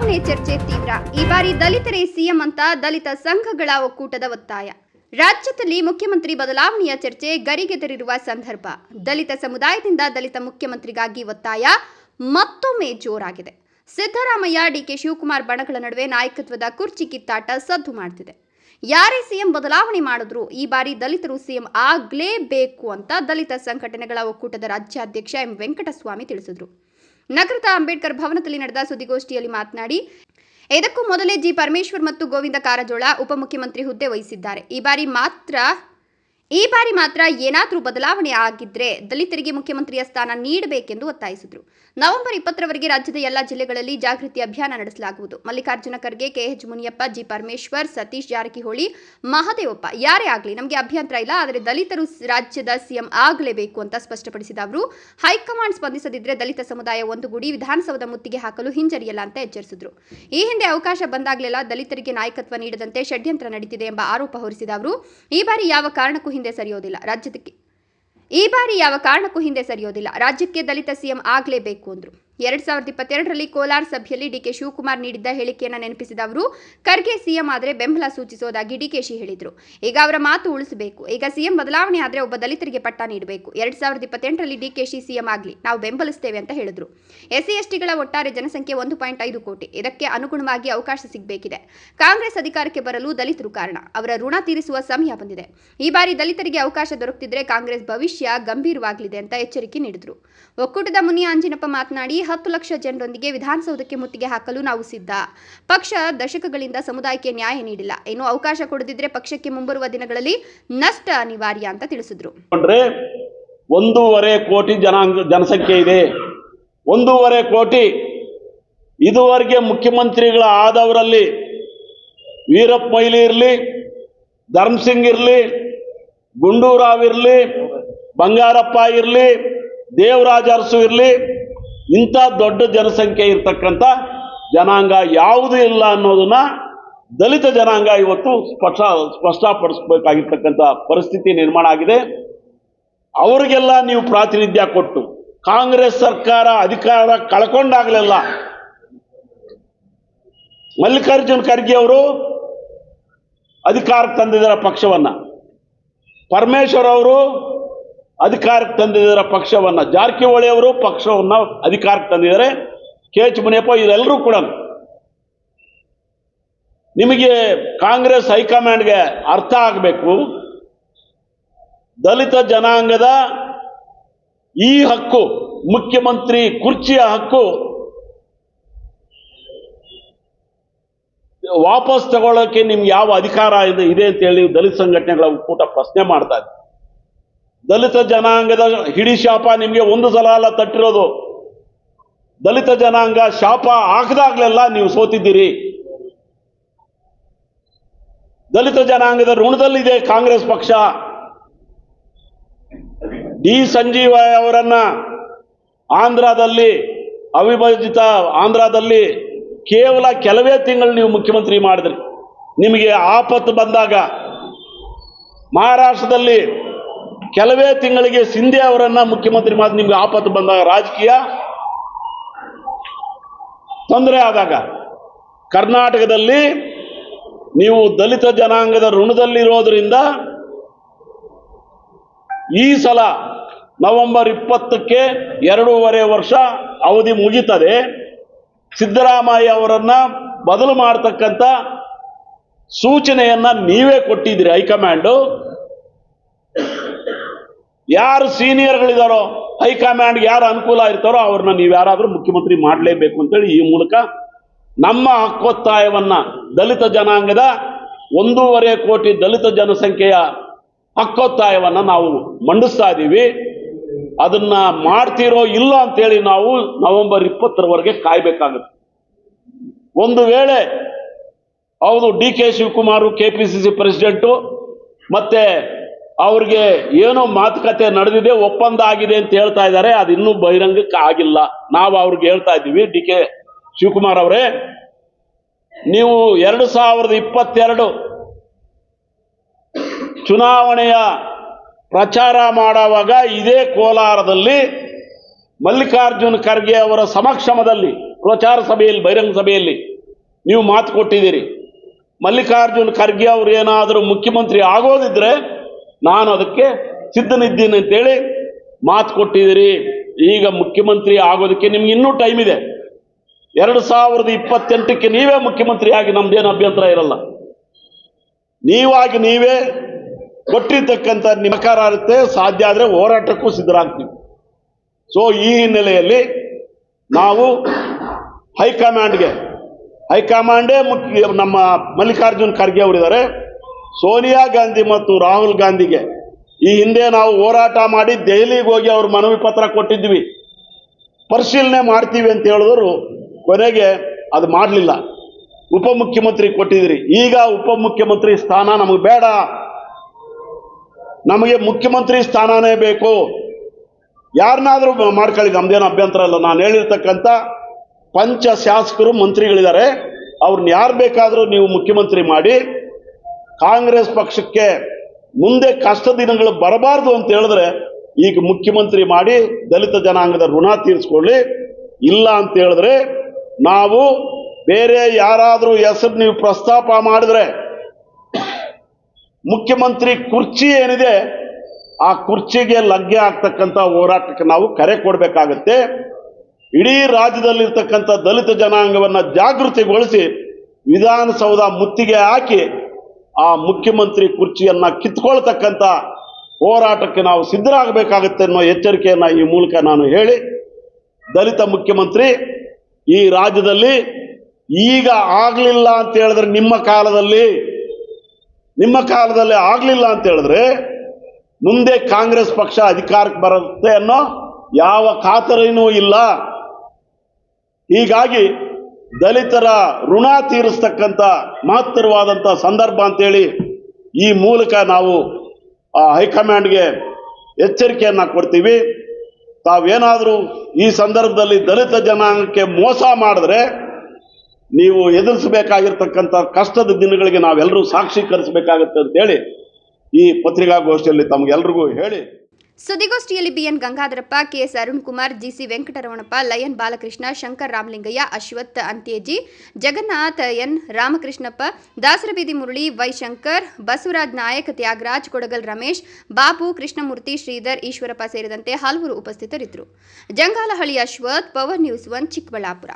ಬದಲಾವಣೆ ಚರ್ಚೆ ತೀವ್ರ. ಈ ಬಾರಿ ದಲಿತರೇ ಸಿಎಂ ಅಂತ ದಲಿತ ಸಂಘಗಳ ಒಕ್ಕೂಟದ ಒತ್ತಾಯ. ರಾಜ್ಯದಲ್ಲಿ ಮುಖ್ಯಮಂತ್ರಿ ಬದಲಾವಣೆಯ ಚರ್ಚೆ ಗರಿಗೆದರಿರುವ ಸಂದರ್ಭ. ದಲಿತ ಸಮುದಾಯದಿಂದ ದಲಿತ ಮುಖ್ಯಮಂತ್ರಿಗಾಗಿ ಒತ್ತಾಯ ಮತ್ತೊಮ್ಮೆ ಜೋರಾಗಿದೆ. ಸಿದ್ದರಾಮಯ್ಯ, ಡಿಕೆ ಶಿವಕುಮಾರ್ ಬಣಗಳ ನಡುವೆ ನಾಯಕತ್ವದ ಕುರ್ಚಿ ಕಿತ್ತಾಟ ಸದ್ದು ಮಾಡ್ತಿದೆ. ಯಾರೇ ಸಿಎಂ ಬದಲಾವಣೆ ಮಾಡಿದ್ರು ಈ ಬಾರಿ ದಲಿತರು ಸಿಎಂ ಆಗ್ಲೇಬೇಕು ಅಂತ ದಲಿತ ಸಂಘಟನೆಗಳ ಒಕ್ಕೂಟದ ರಾಜ್ಯಾಧ್ಯಕ್ಷ ಎಂ. ವೆಂಕಟಸ್ವಾಮಿ ತಿಳಿಸಿದರು. ನಗರದ ಅಂಬೇಡ್ಕರ್ ಭವನದಲ್ಲಿ ನಡೆದ ಸುದ್ದಿಗೋಷ್ಠಿಯಲ್ಲಿ ಮಾತನಾಡಿ, ಇದಕ್ಕೂ ಮೊದಲೇ ಜಿ ಪರಮೇಶ್ವರ್ ಮತ್ತು ಗೋವಿಂದ ಕಾರಜೋಳ ಉಪಮುಖ್ಯಮಂತ್ರಿ ಹುದ್ದೆ ವಹಿಸಿದ್ದಾರೆ. ಈ ಬಾರಿ ಮಾತ್ರ ಈ ಬಾರಿ ಮಾತ್ರ ಏನಾದರೂ ಬದಲಾವಣೆ ಆಗಿದ್ರೆ ದಲಿತರಿಗೆ ಮುಖ್ಯಮಂತ್ರಿಯ ಸ್ಥಾನ ನೀಡಬೇಕೆಂದು ಒತ್ತಾಯಿಸಿದರು. ನವೆಂಬರ್ ಇಪ್ಪತ್ತರವರೆಗೆ ರಾಜ್ಯದ ಎಲ್ಲ ಜಿಲ್ಲೆಗಳಲ್ಲಿ ಜಾಗೃತಿ ಅಭಿಯಾನ ನಡೆಸಲಾಗುವುದು. ಮಲ್ಲಿಕಾರ್ಜುನ ಖರ್ಗೆ, ಕೆಎಚ್ ಮುನಿಯಪ್ಪ, ಜಿ ಪರಮೇಶ್ವರ್, ಸತೀಶ್ ಜಾರಕಿಹೊಳಿ, ಮಹದೇವಪ್ಪ ಯಾರೇ ಆಗಲಿ ನಮಗೆ ಅಭ್ಯಂತರ ಇಲ್ಲ, ಆದರೆ ದಲಿತರು ರಾಜ್ಯದ ಸಿಎಂ ಆಗಲೇಬೇಕು ಅಂತ ಸ್ಪಷ್ಟಪಡಿಸಿದ ಅವರು. ಹೈಕಮಾಂಡ್ ಸ್ಪಂದಿಸದಿದ್ರೆ ದಲಿತ ಸಮುದಾಯ ಒಂದುಗೂಡಿ ವಿಧಾನಸೌಧ ಮುತ್ತಿಗೆ ಹಾಕಲು ಹಿಂಜರಿಯಲ್ಲ ಅಂತ ಎಚ್ಚರಿಸಿದರು. ಈ ಹಿಂದೆ ಅವಕಾಶ ಬಂದಾಗಲೆಲ್ಲ ದಲಿತರಿಗೆ ನಾಯಕತ್ವ ನೀಡದಂತೆ ಷಡ್ಯಂತ್ರ ನಡೀತಿದೆ ಎಂಬ ಆರೋಪ ಹೊರಿಸಿದ ಅವರು. ಈ ಬಾರಿ ಯಾವ ಕಾರಣಕ್ಕೂ ಹಿಂದೆ ಸರಿಯೋದಿಲ್ಲ ರಾಜ್ಯಕ್ಕೆ. ಈ ಬಾರಿ ಯಾವ ಕಾರಣಕ್ಕೂ ಹಿಂದೆ ಸರಿಯೋದಿಲ್ಲ. ರಾಜ್ಯಕ್ಕೆ ದಲಿತ ಸಿಎಂ ಆಗಲೇಬೇಕು ಅಂದ್ರು. ಎರಡ್ ಸಾವಿರದ ಇಪ್ಪತ್ತೆರಡರಲ್ಲಿ ಕೋಲಾರ ಸಭೆಯಲ್ಲಿ ಡಿಕೆ ಶಿವಕುಮಾರ್ ನೀಡಿದ್ದ ಹೇಳಿಕೆಯನ್ನು ನೆನಪಿಸಿದ ಅವರು, ಖರ್ಗೆ ಸಿಎಂ ಆದರೆ ಬೆಂಬಲ ಸೂಚಿಸೋದಾಗಿ ಡಿಕೆಶಿ ಹೇಳಿದರು. ಈಗ ಅವರ ಮಾತು ಉಳಿಸಬೇಕು. ಈಗ ಸಿಎಂ ಬದಲಾವಣೆ ಆದರೆ ಒಬ್ಬ ದಲಿತರಿಗೆ ಪಟ್ಟ ನೀಡಬೇಕು. ಎರಡ್ ಸಾವಿರದ ಇಪ್ಪತ್ತೆಂಟರಲ್ಲಿ ಡಿಕೆಶಿ ಸಿಎಂ ಆಗಲಿ, ನಾವು ಬೆಂಬಲಿಸ್ತೇವೆ ಅಂತ ಹೇಳಿದರು. ಎಸ್ಸಿ ಎಸ್ಟಿಗಳ ಒಟ್ಟಾರೆ ಜನಸಂಖ್ಯೆ ಒಂದು ಪಾಯಿಂಟ್ ಐದು ಕೋಟಿ. ಇದಕ್ಕೆ ಅನುಗುಣವಾಗಿ ಅವಕಾಶ ಸಿಗಬೇಕಿದೆ. ಕಾಂಗ್ರೆಸ್ ಅಧಿಕಾರಕ್ಕೆ ಬರಲು ದಲಿತರು ಕಾರಣ. ಅವರ ಋಣ ತೀರಿಸುವ ಸಮಯ ಬಂದಿದೆ. ಈ ಬಾರಿ ದಲಿತರಿಗೆ ಅವಕಾಶ ದೊರಕುತ್ತಿದ್ರೆ ಕಾಂಗ್ರೆಸ್ ಭವಿಷ್ಯ ಗಂಭೀರವಾಗಲಿದೆ ಅಂತ ಎಚ್ಚರಿಕೆ ನೀಡಿದರು. ಒಕ್ಕೂಟದ ಮುನಿ ಅಂಜಿನಪ್ಪ ಮಾತನಾಡಿ ಹತ್ತು ಲಕ್ಷ ಜನರೊಂದಿಗೆ ವಿಧಾನಸೌಧಕ್ಕೆ ಮುತ್ತಿಗೆ ಹಾಕಲು ನಾವು ಸಿದ್ಧ. ಪಕ್ಷ ದಶಕಗಳಿಂದ ಸಮುದಾಯಕ್ಕೆ ನ್ಯಾಯ ನೀಡಿಲ್ಲ. ಏನು ಅವಕಾಶ ಕೊಡದಿದ್ರೆ ಪಕ್ಷಕ್ಕೆ ಮುಂಬರುವ ದಿನಗಳಲ್ಲಿ ನಷ್ಟ ಅನಿವಾರ್ಯ ಅಂತ ತಿಳಿಸಿದ್ರು. ಒಂದೂವರೆ ಕೋಟಿ ಜನಾಂಗ, ಜನಸಂಖ್ಯೆ ಇದೆ. ಒಂದೂವರೆ ಕೋಟಿ ಇದುವರೆಗೆ ಮುಖ್ಯಮಂತ್ರಿಗಳ ಆದವರಲ್ಲಿ ವೀರಪ್ಪ ಮೊಯ್ಲಿ ಇರಲಿ ಧರ್ಮಸಿಂಗ್ ಇರಲಿ, ಗುಂಡೂರಾವ್ ಇರಲಿ, ಬಂಗಾರಪ್ಪ ಇರಲಿ, ದೇವರಾಜ ಅರಸು ಇರಲಿ ಇಂಥ ದೊಡ್ಡ ಜನಸಂಖ್ಯೆ ಇರ್ತಕ್ಕಂಥ ಜನಾಂಗ ಯಾವುದೂ ಇಲ್ಲ ಅನ್ನೋದನ್ನ ದಲಿತ ಜನಾಂಗ ಇವತ್ತು ಸ್ಪಷ್ಟ ಸ್ಪಷ್ಟಪಡಿಸ್ಬೇಕಾಗಿರ್ತಕ್ಕಂಥ ಪರಿಸ್ಥಿತಿ ನಿರ್ಮಾಣ ಆಗಿದೆ. ಅವರಿಗೆಲ್ಲ ನೀವು ಪ್ರಾತಿನಿಧ್ಯ ಕೊಟ್ಟು, ಕಾಂಗ್ರೆಸ್ ಸರ್ಕಾರ ಅಧಿಕಾರ ಕಳ್ಕೊಂಡಾಗಲೆಲ್ಲ ಮಲ್ಲಿಕಾರ್ಜುನ್ ಖರ್ಗೆ ಅವರು ಅಧಿಕಾರಕ್ಕೆ ತಂದಿದ್ದಾರೆ ಪಕ್ಷವನ್ನ, ಪರಮೇಶ್ವರ್ ಅವರು ಅಧಿಕಾರಕ್ಕೆ ತಂದಿದ್ದಾರೆ ಪಕ್ಷವನ್ನ ಜಾರಕಿಹೊಳಿ ಅವರು ಪಕ್ಷವನ್ನು ಅಧಿಕಾರಕ್ಕೆ ತಂದಿದ್ದಾರೆ. ಕೆ ಎಚ್ ಮುನಿಯಪ್ಪ ಇವರೆಲ್ಲರೂ ಕೂಡ ನಿಮಗೆ ಕಾಂಗ್ರೆಸ್ ಹೈಕಮಾಂಡ್ಗೆ ಅರ್ಥ ಆಗಬೇಕು. ದಲಿತ ಜನಾಂಗದ ಈ ಹಕ್ಕು, ಮುಖ್ಯಮಂತ್ರಿ ಕುರ್ಚಿಯ ಹಕ್ಕು ವಾಪಸ್ ತಗೊಳ್ಳೋಕೆ ನಿಮ್ಗೆ ಯಾವ ಅಧಿಕಾರ ಇದೆ ಇದೆ ಅಂತ ಹೇಳಿ ದಲಿತ ಸಂಘಟನೆಗಳ ಒಕ್ಕೂಟ ಪ್ರಶ್ನೆ ಮಾಡ್ತಾ ಇದೆ. ದಲಿತ ಜನಾಂಗದ ಹಿಡಿ ಶಾಪ ನಿಮಗೆ ಒಂದು ಸಲ ಅಲ್ಲ ತಟ್ಟಿರೋದು. ದಲಿತ ಜನಾಂಗ ಶಾಪ ಹಾಕದಾಗ್ಲೆಲ್ಲ ನೀವು ಸೋತಿದ್ದೀರಿ. ದಲಿತ ಜನಾಂಗದ ಋಣದಲ್ಲಿದೆ ಕಾಂಗ್ರೆಸ್ ಪಕ್ಷ. ಡಿ ಸಂಜೀವ ಅವರನ್ನ ಆಂಧ್ರದಲ್ಲಿ ಅವಿಭಜಿತ ಆಂಧ್ರದಲ್ಲಿ ಕೇವಲ ಕೆಲವೇ ತಿಂಗಳು ನೀವು ಮುಖ್ಯಮಂತ್ರಿ ಮಾಡಿದ್ರಿ. ನಿಮಗೆ ಆಪತ್ತು ಬಂದಾಗ ಮಹಾರಾಷ್ಟ್ರದಲ್ಲಿ ಕೆಲವೇ ತಿಂಗಳಿಗೆ ಸಿಂಧೆ ಅವರನ್ನ ಮುಖ್ಯಮಂತ್ರಿ ಮಾಡಿ ನಿಮ್ಗೆ ಆಪತ್ತು ಬಂದಾಗ ರಾಜಕೀಯ ತೊಂದರೆ ಆದಾಗ ಕರ್ನಾಟಕದಲ್ಲಿ ನೀವು ದಲಿತ ಜನಾಂಗದ ಋಣದಲ್ಲಿರೋದ್ರಿಂದ ಈ ಸಲ ನವೆಂಬರ್ ಇಪ್ಪತ್ತಕ್ಕೆ ಎರಡೂವರೆ ವರ್ಷ ಅವಧಿ ಮುಗಿತದೆ. ಸಿದ್ದರಾಮಯ್ಯ ಅವರನ್ನ ಬದಲು ಮಾಡತಕ್ಕಂಥ ಸೂಚನೆಯನ್ನ ನೀವೇ ಕೊಟ್ಟಿದ್ದೀರಿ ಹೈಕಮಾಂಡು. ಯಾರು ಸೀನಿಯರ್ಗಳಿದಾರೋ ಹೈಕಮಾಂಡ್ ಯಾರು ಅನುಕೂಲ ಇರ್ತಾರೋ ಅವ್ರನ್ನ ನೀವು ಯಾರಾದರೂ ಮುಖ್ಯಮಂತ್ರಿ ಮಾಡಲೇಬೇಕು ಅಂತೇಳಿ ಈ ಮೂಲಕ ನಮ್ಮ ಹಕ್ಕೊತ್ತಾಯವನ್ನ ದಲಿತ ಜನಾಂಗದ ಒಂದೂವರೆ ಕೋಟಿ ದಲಿತ ಜನಸಂಖ್ಯೆಯ ಹಕ್ಕೊತ್ತಾಯವನ್ನು ನಾವು ಮಂಡಿಸ್ತಾ ಇದ್ದೀವಿ ಅದನ್ನ ಮಾಡ್ತಿರೋ ಇಲ್ಲ ಅಂತೇಳಿ ನಾವು ನವೆಂಬರ್ ಇಪ್ಪತ್ತರವರೆಗೆ ಕಾಯ್ಬೇಕಾಗುತ್ತೆ. ಒಂದು ವೇಳೆ ಹೌದು, D K Shivakumar, K P C C president, ಮತ್ತೆ ಅವ್ರಿಗೆ ಏನೋ ಮಾತುಕತೆ ನಡೆದಿದೆ ಒಪ್ಪಂದ ಆಗಿದೆ ಅಂತ ಹೇಳ್ತಾ ಇದ್ದಾರೆ, ಅದು ಇನ್ನೂ ಬಹಿರಂಗಕ್ಕೆ ಆಗಿಲ್ಲ. ನಾವು ಅವ್ರಿಗೆ ಹೇಳ್ತಾ ಇದ್ದೀವಿ, ಡಿ ಕೆ ಶಿವಕುಮಾರ್ ಅವರೇ, ನೀವು ಎರಡು ಸಾವಿರದ ಇಪ್ಪತ್ತೆರಡು ಚುನಾವಣೆಯ ಪ್ರಚಾರ ಮಾಡುವಾಗ ಇದೇ ಕೋಲಾರದಲ್ಲಿ ಮಲ್ಲಿಕಾರ್ಜುನ್ ಖರ್ಗೆ ಅವರ ಸಮಕ್ಷಮದಲ್ಲಿ, ಪ್ರಚಾರ ಸಭೆಯಲ್ಲಿ, ಬಹಿರಂಗ ಸಭೆಯಲ್ಲಿ ನೀವು ಮಾತು ಕೊಟ್ಟಿದ್ದೀರಿ. ಮಲ್ಲಿಕಾರ್ಜುನ್ ಖರ್ಗೆ ಅವರು ಏನಾದರೂ ಮುಖ್ಯಮಂತ್ರಿ ಆಗೋದಿದ್ರೆ ನಾನು ಅದಕ್ಕೆ ಸಿದ್ಧನಿದ್ದೀನಿ ಅಂತೇಳಿ ಮಾತು ಕೊಟ್ಟಿದ್ದೀರಿ. ಈಗ ಮುಖ್ಯಮಂತ್ರಿ ಆಗೋದಕ್ಕೆ ನಿಮ್ಗೆ ಇನ್ನೂ ಟೈಮ್ ಇದೆ. ಎರಡು ಸಾವಿರದ ಇಪ್ಪತ್ತೆಂಟಕ್ಕೆ ನೀವೇ ಮುಖ್ಯಮಂತ್ರಿ ಆಗಿ ನಮ್ದೇನು ಅಭ್ಯಂತರ ಇರಲ್ಲ. ನೀವಾಗಿ ನೀವೇ ಕೊಟ್ಟಿರ್ತಕ್ಕಂಥ ನಿಮಕಾರ ಇರುತ್ತೆ ಸಾಧ್ಯ ಆದರೆ ಹೋರಾಟಕ್ಕೂ ಸಿದ್ಧರಾಗ್ತೀವಿ. ಸೊ ಈ ಹಿನ್ನೆಲೆಯಲ್ಲಿ ನಾವು ಹೈಕಮಾಂಡ್ಗೆ, ಹೈಕಮಾಂಡೇ ಮುಖ್ಯ ನಮ್ಮ ಮಲ್ಲಿಕಾರ್ಜುನ್ ಖರ್ಗೆ ಅವರಿದ್ದಾರೆ. ಸೋನಿಯಾ ಗಾಂಧಿ ಮತ್ತು ರಾಹುಲ್ ಗಾಂಧಿಗೆ ಈ ಹಿಂದೆ ನಾವು ಹೋರಾಟ ಮಾಡಿ ದೆಹಲಿಗೆ ಹೋಗಿ ಅವ್ರ ಮನವಿ ಪತ್ರ ಕೊಟ್ಟಿದ್ವಿ. ಪರಿಶೀಲನೆ ಮಾಡ್ತೀವಿ ಅಂತ ಹೇಳಿದ್ರು, ಕೊನೆಗೆ ಅದು ಮಾಡಲಿಲ್ಲ. ಉಪಮುಖ್ಯಮಂತ್ರಿ ಕೊಟ್ಟಿದ್ರಿ. ಈಗ ಉಪಮುಖ್ಯಮಂತ್ರಿ ಸ್ಥಾನ ನಮಗೆ ಬೇಡ. ನಮಗೆ ಮುಖ್ಯಮಂತ್ರಿ ಸ್ಥಾನನೇ ಬೇಕು. ಯಾರನ್ನಾದರೂ ಮಾಡ್ಕೊಳ್ಳಿ, ನಮ್ದೇನು ಅಭ್ಯಂತರ ಇಲ್ಲ. ನಾನು ಹೇಳಿರ್ತಕ್ಕಂಥ ಪಂಚ ಶಾಸಕರು, ಮಂತ್ರಿಗಳಿದ್ದಾರೆ. ಅವ್ರನ್ನ ಯಾರು ಬೇಕಾದರೂ ನೀವು ಮುಖ್ಯಮಂತ್ರಿ ಮಾಡಿ ಕಾಂಗ್ರೆಸ್ ಪಕ್ಷಕ್ಕೆ ಮುಂದೆ ಕಷ್ಟ ದಿನಗಳು ಬರಬಾರ್ದು ಅಂತ ಹೇಳಿದ್ರೆ ಈಗ ಮುಖ್ಯಮಂತ್ರಿ ಮಾಡಿ ದಲಿತ ಜನಾಂಗದ ಋಣ ತೀರಿಸ್ಕೊಳ್ಳಿ. ಇಲ್ಲ ಅಂತ ಹೇಳಿದ್ರೆ ನಾವು ಬೇರೆ ಯಾರಾದರೂ ಹೆಸರು ನೀವು ಪ್ರಸ್ತಾಪ ಮಾಡಿದ್ರೆ ಮುಖ್ಯಮಂತ್ರಿ ಕುರ್ಚಿ ಏನಿದೆ ಆ ಕುರ್ಚಿಗೆ ಲಗ್ಗೆ ಆಗ್ತಕ್ಕಂಥ ಹೋರಾಟಕ್ಕೆ ನಾವು ಕರೆ ಕೊಡಬೇಕಾಗತ್ತೆ. ಇಡೀ ರಾಜ್ಯದಲ್ಲಿರ್ತಕ್ಕಂಥ ದಲಿತ ಜನಾಂಗವನ್ನು ಜಾಗೃತಿಗೊಳಿಸಿ ವಿಧಾನಸೌಧ ಮುತ್ತಿಗೆ ಹಾಕಿ ಆ ಮುಖ್ಯಮಂತ್ರಿ ಕುರ್ಚಿಯನ್ನು ಕಿತ್ಕೊಳ್ತಕ್ಕಂಥ ಹೋರಾಟಕ್ಕೆ ನಾವು ಸಿದ್ಧರಾಗಬೇಕಾಗುತ್ತೆ ಅನ್ನೋ ಎಚ್ಚರಿಕೆಯನ್ನು ಈ ಮೂಲಕ ನಾನು ಹೇಳಿ, ದಲಿತ ಮುಖ್ಯಮಂತ್ರಿ, ಈ ರಾಜ್ಯದಲ್ಲಿ ಈಗ ಆಗಲಿಲ್ಲ ಅಂತ ಹೇಳಿದ್ರೆ ನಿಮ್ಮ ಕಾಲದಲ್ಲಿ ನಿಮ್ಮ ಕಾಲದಲ್ಲಿ ಆಗಲಿಲ್ಲ ಅಂತ ಹೇಳಿದ್ರೆ ಮುಂದೆ ಕಾಂಗ್ರೆಸ್ ಪಕ್ಷ ಅಧಿಕಾರಕ್ಕೆ ಬರುತ್ತೆ ಅನ್ನೋ ಯಾವ ಖಾತರಿನೂ ಇಲ್ಲ. ಹೀಗಾಗಿ ದಲಿತರ ಋಣ ತೀರಿಸ್ತಕ್ಕಂಥ ಮಹತ್ತರವಾದಂಥ ಸಂದರ್ಭ ಅಂತೇಳಿ ಈ ಮೂಲಕ ನಾವು ಆ ಹೈಕಮಾಂಡ್ಗೆ ಎಚ್ಚರಿಕೆಯನ್ನು ಕೊಡ್ತೀವಿ. ತಾವೇನಾದರೂ ಈ ಸಂದರ್ಭದಲ್ಲಿ ದಲಿತ ಜನಾಂಗಕ್ಕೆ ಮೋಸ ಮಾಡಿದ್ರೆ ನೀವು ಎದುರಿಸಬೇಕಾಗಿರ್ತಕ್ಕಂಥ ಕಷ್ಟದ ದಿನಗಳಿಗೆ ನಾವೆಲ್ಲರೂ ಸಾಕ್ಷೀಕರಿಸಬೇಕಾಗುತ್ತೆ ಅಂತೇಳಿ ಈ ಪತ್ರಿಕಾಗೋಷ್ಠಿಯಲ್ಲಿ ತಮಗೆಲ್ರಿಗೂ ಹೇಳಿ ಸುದ್ದಿಗೋಷ್ಠಿಯಲ್ಲಿ BN Gangadharappa, KS Arun Kumar GC Venkataramanappa, lion Balakrishna, Shankar Ramalingaiah, Ashwath ಅಂತ್ಯೇಜಿ, Jagannath N Ramakrishnappa, Dasarabeedi Murali ವೈಶಂಕರ್, Basavaraj Nayak, Tyagaraj Kodagal Ramesh Babu Krishnamurthy Sridhar Eshwarappa ಸೇರಿದಂತೆ ಹಲವರು ಉಪಸ್ಥಿತರಿದ್ದರು. Jangalahalli Ashwath, power news one Chikkaballapur.